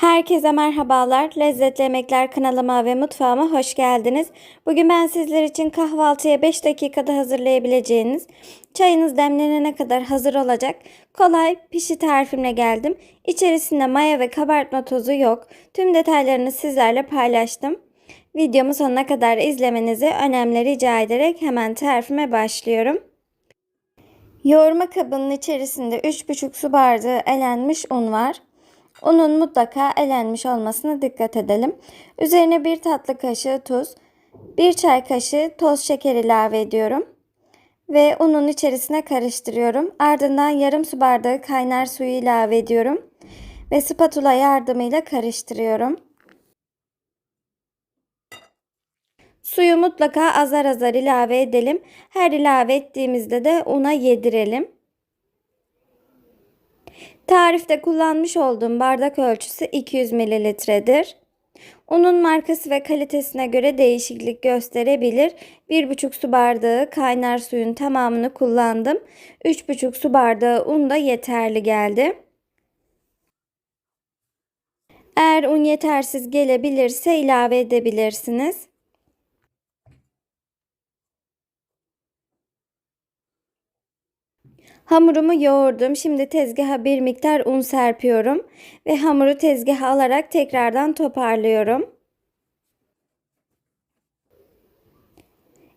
Herkese merhabalar. Lezzetli Yemekler kanalıma ve mutfağıma hoş geldiniz. Bugün ben sizler için kahvaltıya 5 dakikada hazırlayabileceğiniz, çayınız demlenene kadar hazır olacak kolay pişi tarifimle geldim. İçerisinde maya ve kabartma tozu yok. Tüm detaylarını sizlerle paylaştım. Videomu sonuna kadar izlemenizi önemli rica ederek hemen tarifime başlıyorum. Yoğurma kabının içerisinde 3,5 su bardağı elenmiş un var. Unun mutlaka elenmiş olmasına dikkat edelim. Üzerine bir tatlı kaşığı tuz, bir çay kaşığı toz şeker ilave ediyorum. Ve unun içerisine karıştırıyorum. Ardından yarım su bardağı kaynar suyu ilave ediyorum. Ve spatula yardımıyla karıştırıyorum. Suyu mutlaka azar azar ilave edelim. Her ilave ettiğimizde de una yedirelim. Tarifte kullanmış olduğum bardak ölçüsü 200 mililitredir. Unun markası ve kalitesine göre değişiklik gösterebilir. 1,5 su bardağı kaynar suyun tamamını kullandım. 3,5 su bardağı un da yeterli geldi. Eğer un yetersiz gelebilirse ilave edebilirsiniz. Hamurumu yoğurdum. Şimdi tezgaha bir miktar un serpiyorum ve hamuru tezgaha alarak tekrardan toparlıyorum.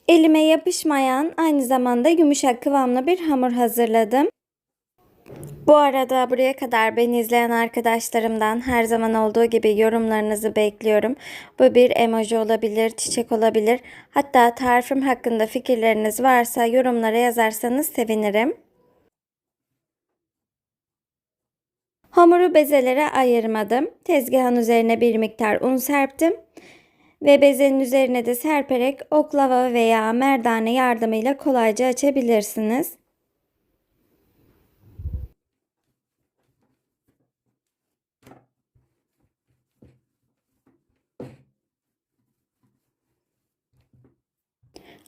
Elime yapışmayan aynı zamanda yumuşak kıvamlı bir hamur hazırladım. Bu arada buraya kadar beni izleyen arkadaşlarımdan her zaman olduğu gibi yorumlarınızı bekliyorum. Bu bir emoji olabilir, çiçek olabilir. Hatta tarifim hakkında fikirleriniz varsa yorumlara yazarsanız sevinirim. Hamuru bezelere ayırmadım. Tezgahın üzerine bir miktar un serptim. Ve bezenin üzerine de serperek oklava veya merdane yardımıyla kolayca açabilirsiniz.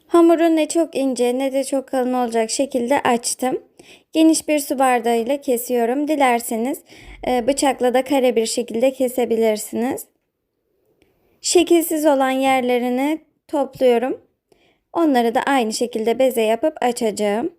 Hamuru ne çok ince ne de çok kalın olacak şekilde açtım. Geniş bir su bardağıyla kesiyorum. Dilerseniz e, bıçakla da kare bir şekilde kesebilirsiniz. Şekilsiz olan yerlerini topluyorum. Onları da aynı şekilde beze yapıp açacağım.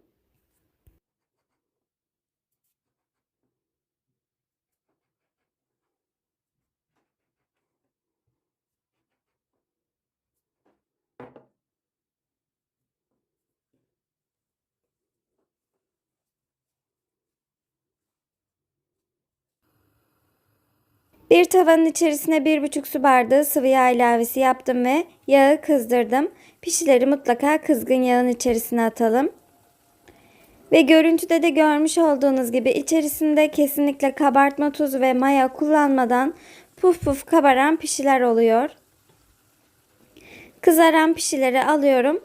Bir tavanın içerisine bir buçuk su bardağı sıvı yağ ilavesi yaptım ve yağı kızdırdım. Pişileri mutlaka kızgın yağın içerisine atalım. Ve görüntüde de görmüş olduğunuz gibi içerisinde kesinlikle kabartma tuzu ve maya kullanmadan puf puf kabaran pişiler oluyor. Kızaran pişileri alıyorum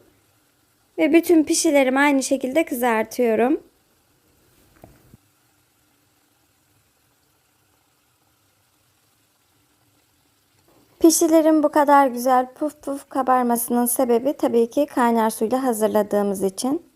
ve bütün pişilerimi aynı şekilde kızartıyorum. Pişilerin bu kadar güzel puf puf kabarmasının sebebi tabii ki kaynar suyla hazırladığımız için.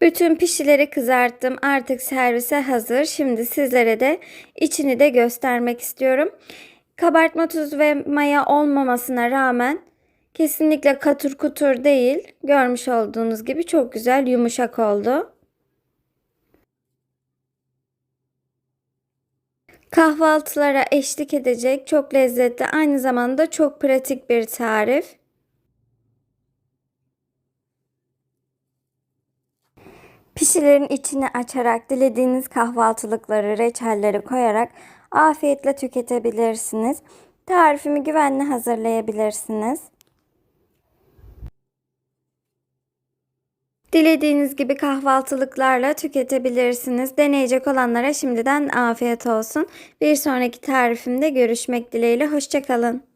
Bütün pişileri kızarttım. Artık servise hazır. Şimdi sizlere de içini de göstermek istiyorum. Kabartma tuz ve maya olmamasına rağmen kesinlikle katır kutur değil. Görmüş olduğunuz gibi çok güzel yumuşak oldu. Kahvaltılara eşlik edecek çok lezzetli aynı zamanda çok pratik bir tarif. Pişilerin içini açarak dilediğiniz kahvaltılıkları, reçelleri koyarak afiyetle tüketebilirsiniz. Tarifimi güvenli hazırlayabilirsiniz. Dilediğiniz gibi kahvaltılıklarla tüketebilirsiniz. Deneyecek olanlara şimdiden afiyet olsun. Bir sonraki tarifimde görüşmek dileğiyle. Hoşçakalın.